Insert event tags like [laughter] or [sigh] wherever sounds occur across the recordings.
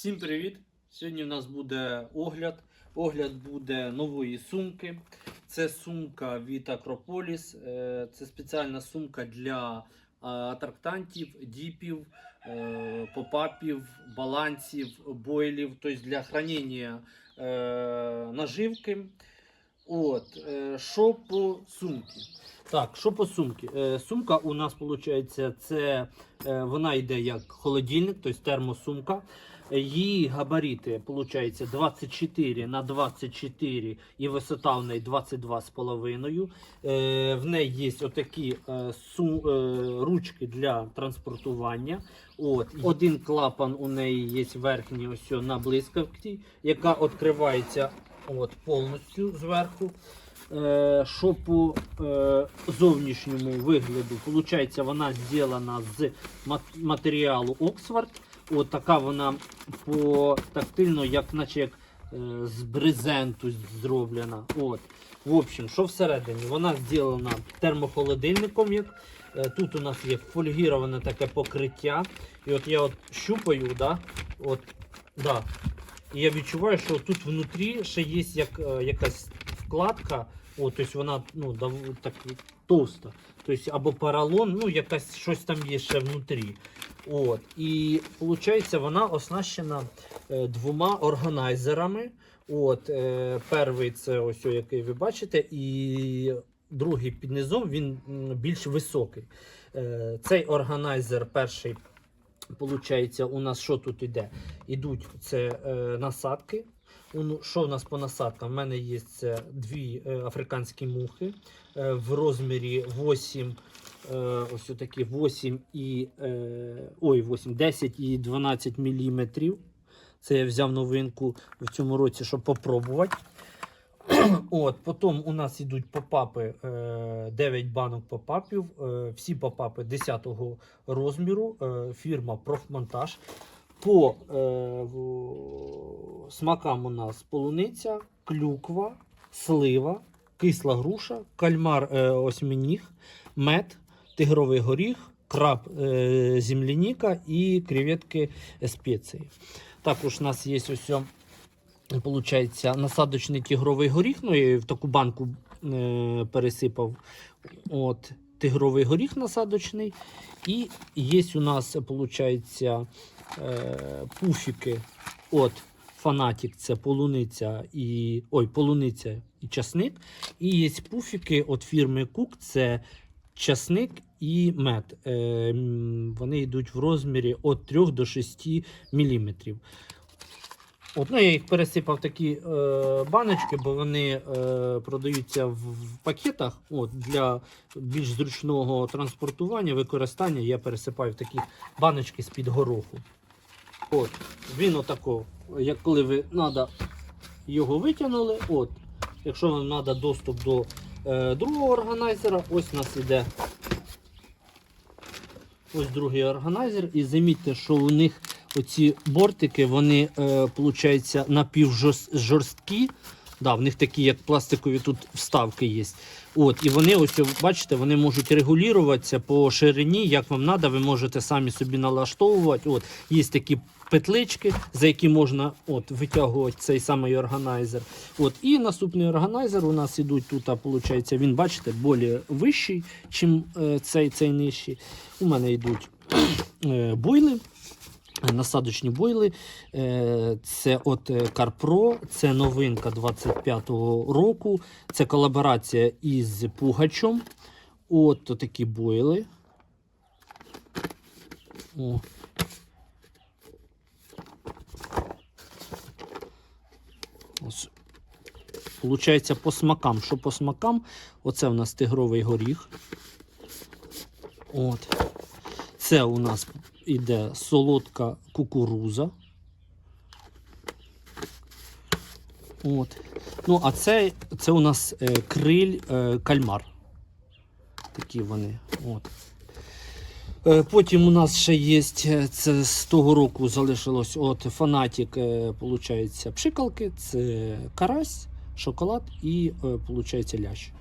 Всім привіт! Сьогодні в нас буде огляд. Огляд буде нової сумки. Це сумка від Акрополіс. Е, Це спеціальна сумка для е, атрактантів, діпів, е, попапів, балансів, бойлів, тобто для хранення наживки. От, що по сумці? Так, що по сумці? Сумка у нас виходить, це вона йде як холодильник, тобто термосумка. Її габарити виходить 24 на 24 і висота в неї 22,5. Е, в неї є отакі е, е, ручки для транспортування. От. Один клапан у неї є верхній ось на блискавці, яка відкривається от, повністю зверху. Що по зовнішньому вигляду, виходить, вона зроблена з матеріалу Оксфорд. От така вона по тактильно, як наче як е, з брезенту зроблена. От. В общем, що всередині? Вона зроблена термохолодильником. Як. Е, Тут у нас є фольгіроване таке покриття. І от я от щупаю, да, от, да, і я відчуваю, що тут внутрі ще є як, е, якась вкладка. О, тобто вона ну, так товста. Тобто або поролон, ну якась щось там є ще внутрі. От. І виходить, вона оснащена е, двома органайзерами. От, е, перший це ось, який ви бачите, і другий під низом він більш високий. Е, цей органайзер перший. Получається, у нас що тут іде? Ідуть це е, насадки. Ну, Що в нас по насадкам? У мене є дві е, африканські мухи е, в розмірі 8, е, ось такі 8 і е, ой, 8, 10 і 12 міліметрів. Це я взяв новинку в цьому році, щоб попробувати. [clears throat] От, Потім у нас йдуть попапи, е, 9 банок попапів. Е, всі попапи 10 розміру. Е, фірма Профмонтаж. По е, в- смакам у нас полуниця, клюква, слива, кисла груша, кальмар е, осьминіг, мед, тигровий горіх, краб е, земляніка і креветки спеції. Також у нас є ось Получається, насадочний тигровий горіх. Ну, я в таку банку е, пересипав. От, тигровий горіх насадочний. І є у нас, виходить, е, пуфіки. От, фанатік це полуниця і. Ой, полуниця і часник. І є пуфіки від фірми Кук. Це часник і мед. Е, вони йдуть в розмірі від 3 до 6 мм. От, ну, я їх пересипав такі е, баночки, бо вони е, продаються в, в пакетах. От, для більш зручного транспортування, використання я пересипаю такі баночки з-під гороху. От, він отако, як коли ви надо, його витягнули. От, якщо вам треба доступ до е, другого органайзера, ось у нас іде ось другий органайзер. І замітьте, що у них оці бортики, вони, е, виходить, напівжорсткі. Да, в них такі, як пластикові тут вставки є. От, і вони, ось, бачите, вони можуть регулюватися по ширині, як вам треба, ви можете самі собі налаштовувати. От, є такі петлички, за які можна от, витягувати цей самий органайзер. От, і наступний органайзер у нас ідуть тут, а, виходить, він, бачите, більш вищий, ніж е, цей, цей нижчий. У мене йдуть е, бойли. Насадочні бойли. Е, Це от е, Карпро, це новинка 25-го року. Це колаборація із Пугачом. От такі бойли. Ось. Получається по смакам. Що по смакам? Оце у нас тигровий горіх. От. Це у нас іде солодка кукуруза. От. Ну, а це, це у нас е, криль е, кальмар. Такі вони. От. Е, потім у нас ще є, е, це з того року залишилось от фанатік, е, пшикалки, це карась, шоколад і е, получається лящ.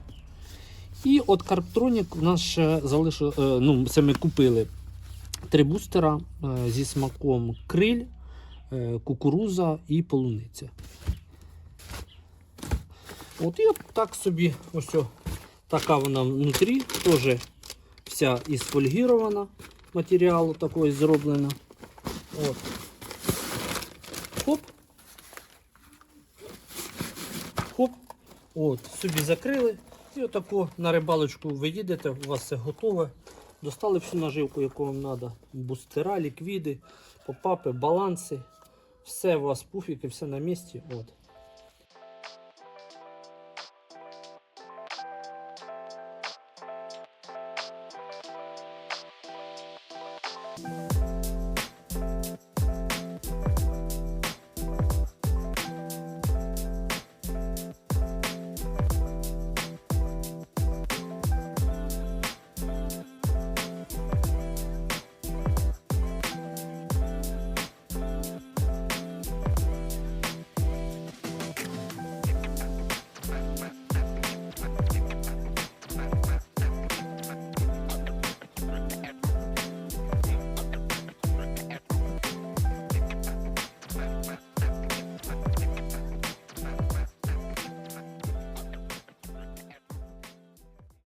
І от Карптронік у нас ще залишилось, е, ну, це ми купили три бустера е, зі смаком криль, е, кукуруза і полуниця. От і от так собі, ось о, така вона внутрі, теж вся із фольгірована матеріалу такої зроблена. От. От, Собі закрили і отако на рибалочку ви їдете, у вас все готове. Достали всю наживку, яку вам треба. Бустера, ліквіди, попапи, баланси. Все у вас пуфіки, все на місці. От.